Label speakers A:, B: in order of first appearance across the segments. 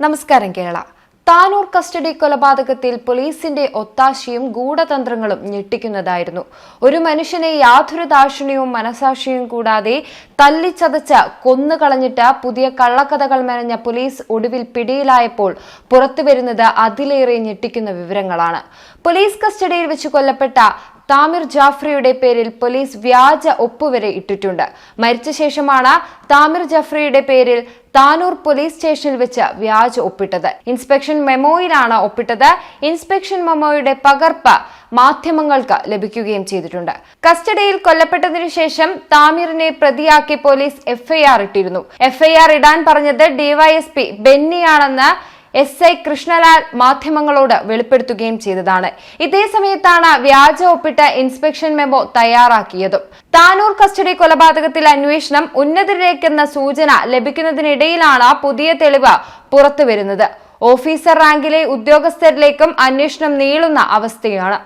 A: നമസ്കാരം കേരള. താനൂർ കസ്റ്റഡി കൊലപാതകത്തിൽ പോലീസിന്റെ ഒത്താശയും ഗൂഢതന്ത്രങ്ങളും ഞെട്ടിക്കുന്നതായിരുന്നു. ഒരു മനുഷ്യനെ യാതൊരു ദാക്ഷിണ്യവും മനസാക്ഷിയും കൂടാതെ തല്ലിച്ചതച്ച കൊന്നുകളഞ്ഞിട്ട് പുതിയ കള്ളക്കഥകൾ മെനഞ്ഞ പോലീസ് ഒടുവിൽ പിടിയിലായപ്പോൾ പുറത്തുവരുന്നത് അതിലേറെ ഞെട്ടിക്കുന്ന വിവരങ്ങളാണ്. പോലീസ് കസ്റ്റഡിയിൽ വെച്ച് കൊല്ലപ്പെട്ട താമിർ ജാഫ്രിയുടെ പേരിൽ പോലീസ് വ്യാജ ഒപ്പുവരെ ഇട്ടിട്ടുണ്ട്. മരിച്ച ശേഷമാണ് താമിർ ജാഫ്രിയുടെ പേരിൽ താനൂർ പോലീസ് സ്റ്റേഷനിൽ വെച്ച് വ്യാജ ഒപ്പിട്ടത്. ഇൻസ്പെക്ഷൻ മെമ്മോയിലാണ് ഒപ്പിട്ടത്. ഇൻസ്പെക്ഷൻ മെമ്മോയുടെ പകർപ്പ് മാധ്യമങ്ങൾക്ക് ലഭിക്കുകയും ചെയ്തിട്ടുണ്ട്. കസ്റ്റഡിയിൽ കൊല്ലപ്പെട്ടതിനു ശേഷം താമീറിനെ പ്രതിയാക്കി പോലീസ് എഫ്ഐആർ ഇട്ടിരുന്നു. എഫ്ഐആർ ഇടാൻ പറഞ്ഞത് ഡിവൈഎസ്പി ബെന്നിയാണെന്ന് എസ് ഐ കൃഷ്ണലാൽ മാധ്യമങ്ങളോട് വെളിപ്പെടുത്തുകയും ചെയ്തതാണ്. ഇതേ സമയത്താണ് വ്യാജ ഒപ്പിട്ട ഇൻസ്പെക്ഷൻ മെമ്മോ തയ്യാറാക്കിയതും. താനൂർ കസ്റ്റഡി കൊലപാതകത്തിൽ അന്വേഷണം ഉന്നതരിലേക്കെന്ന സൂചന ലഭിക്കുന്നതിനിടയിലാണ് പുതിയ തെളിവ് പുറത്തുവരുന്നത്. ഓഫീസർ റാങ്കിലെ ഉദ്യോഗസ്ഥരിലേക്കും അന്വേഷണം നീളുന്ന അവസ്ഥയാണ്.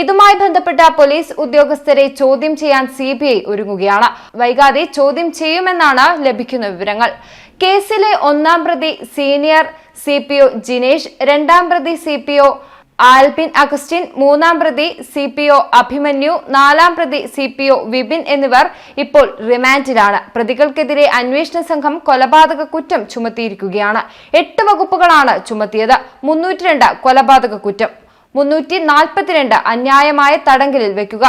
A: ഇതുമായി ബന്ധപ്പെട്ട പോലീസ് ഉദ്യോഗസ്ഥരെ ചോദ്യം ചെയ്യാൻ സി ഒരുങ്ങുകയാണ്. വൈകാതെ ചോദ്യം ചെയ്യുമെന്നാണ് ലഭിക്കുന്ന വിവരങ്ങൾ. കേസിലെ ഒന്നാം പ്രതി senior C P O Jinesh രണ്ടാം പ്രതി C P O Albin Augustine മൂന്നാം പ്രതി സി പി ഒ അഭിമന്യു നാലാം പ്രതി സി പി ഒ വിപിൻ എന്നിവർ ഇപ്പോൾ റിമാൻഡിലാണ്. പ്രതികൾക്കെതിരെ അന്വേഷണ സംഘം കൊലപാതക കുറ്റം ചുമത്തിയിരിക്കുകയാണ്. എട്ട് വകുപ്പുകളാണ് ചുമത്തിയത്. മുന്നൂറ്റിരണ്ട് കൊലപാതക കുറ്റം. മുന്നൂറ്റി നാൽപ്പത്തിരണ്ട് അന്യായമായ തടങ്കലിൽ വെക്കുക.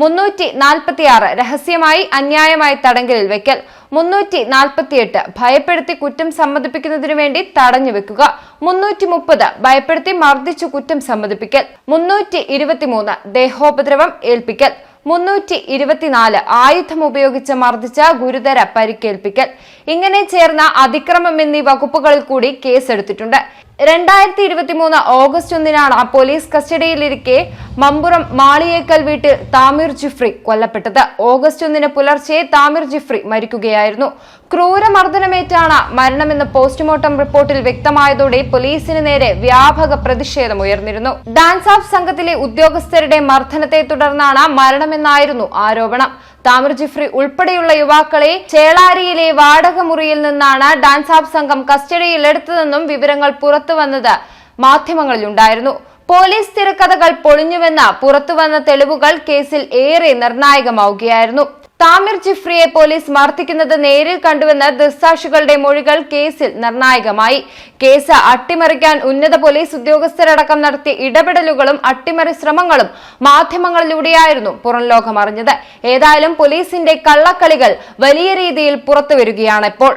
A: മുന്നൂറ്റി നാൽപ്പത്തിയാറ് രഹസ്യമായി അന്യായമായി തടങ്കലിൽ വെക്കൽ. മുന്നൂറ്റി നാൽപ്പത്തിയെട്ട് ഭയപ്പെടുത്തി കുറ്റം സമ്മതിപ്പിക്കുന്നതിനു വേണ്ടി തടഞ്ഞു വെക്കുക. മുന്നൂറ്റി മുപ്പത് ഭയപ്പെടുത്തി മർദ്ദിച്ചു കുറ്റം സമ്മതിപ്പിക്കൽ. മുന്നൂറ്റി ഇരുപത്തിമൂന്ന് ദേഹോപദ്രവം ഏൽപ്പിക്കൽ. മുന്നൂറ്റി ഇരുപത്തിനാല് ആയുധം ഉപയോഗിച്ച് മർദ്ദിച്ച ഗുരുതര പരിക്കേൽപ്പിക്കൽ. ഇങ്ങനെ ചേർന്ന അതിക്രമം എന്നീ വകുപ്പുകളിൽ കൂടി കേസെടുത്തിട്ടുണ്ട്. രണ്ടായിരത്തി ഇരുപത്തിമൂന്ന് ഓഗസ്റ്റ് ഒന്നിനാണ് പോലീസ് കസ്റ്റഡിയിലിരിക്കെ മമ്പുറം മാളിയേക്കൽ വീട്ടിൽ താമീർ ജിഫ്രി കൊല്ലപ്പെട്ടത്. ഓഗസ്റ്റ് ഒന്നിന് പുലർച്ചെ താമീർ ജിഫ്രി മരിക്കുകയായിരുന്നു. ക്രൂരമർദ്ദനമേറ്റാണ് മരണമെന്ന് പോസ്റ്റ്മോർട്ടം റിപ്പോർട്ടിൽ വ്യക്തമായതോടെ പോലീസിന് നേരെ വ്യാപക പ്രതിഷേധം ഉയർന്നിരുന്നു. ഡാൻസ് ഓഫ് സംഘത്തിലെ ഉദ്യോഗസ്ഥരുടെ മർദ്ദനത്തെ തുടർന്നാണ് മരണമെന്നായിരുന്നു ആരോപണം. താമിർ ജിഫ്രി ഉൾപ്പെടെയുള്ള യുവാക്കളെ ചേളാരിയിലെ വാടക മുറിയിൽ നിന്നാണ് ഡാൻസ് ഓഫ് സംഘം കസ്റ്റഡിയിലെടുത്തതെന്നും വിവരങ്ങൾ പുറത്തുവന്നത് മാധ്യമങ്ങളിലുണ്ടായിരുന്നു. പോലീസ് തിരക്കഥകൾ പൊളിഞ്ഞുവെന്ന പുറത്തുവന്ന തെളിവുകൾ കേസിൽ ഏറെ നിർണായകമാവുകയായിരുന്നു. താമിർ ജിഫ്രിയെ പോലീസ് മർദ്ദിക്കുന്നത് നേരിൽ കണ്ടുവെന്ന ദൃസാക്ഷികളുടെ മൊഴികൾ കേസിൽ നിർണായകമായി. കേസ് അട്ടിമറിക്കാൻ ഉന്നത പോലീസ് ഉദ്യോഗസ്ഥരടക്കം നടത്തിയ ഇടപെടലുകളും അട്ടിമറി ശ്രമങ്ങളും മാധ്യമങ്ങളിലൂടെയായിരുന്നു പുറം ലോകം അറിഞ്ഞത് ഏതായാലും പോലീസിന്റെ കള്ളക്കളികൾ വലിയ രീതിയിൽ പുറത്തുവരികയാണ് ഇപ്പോൾ.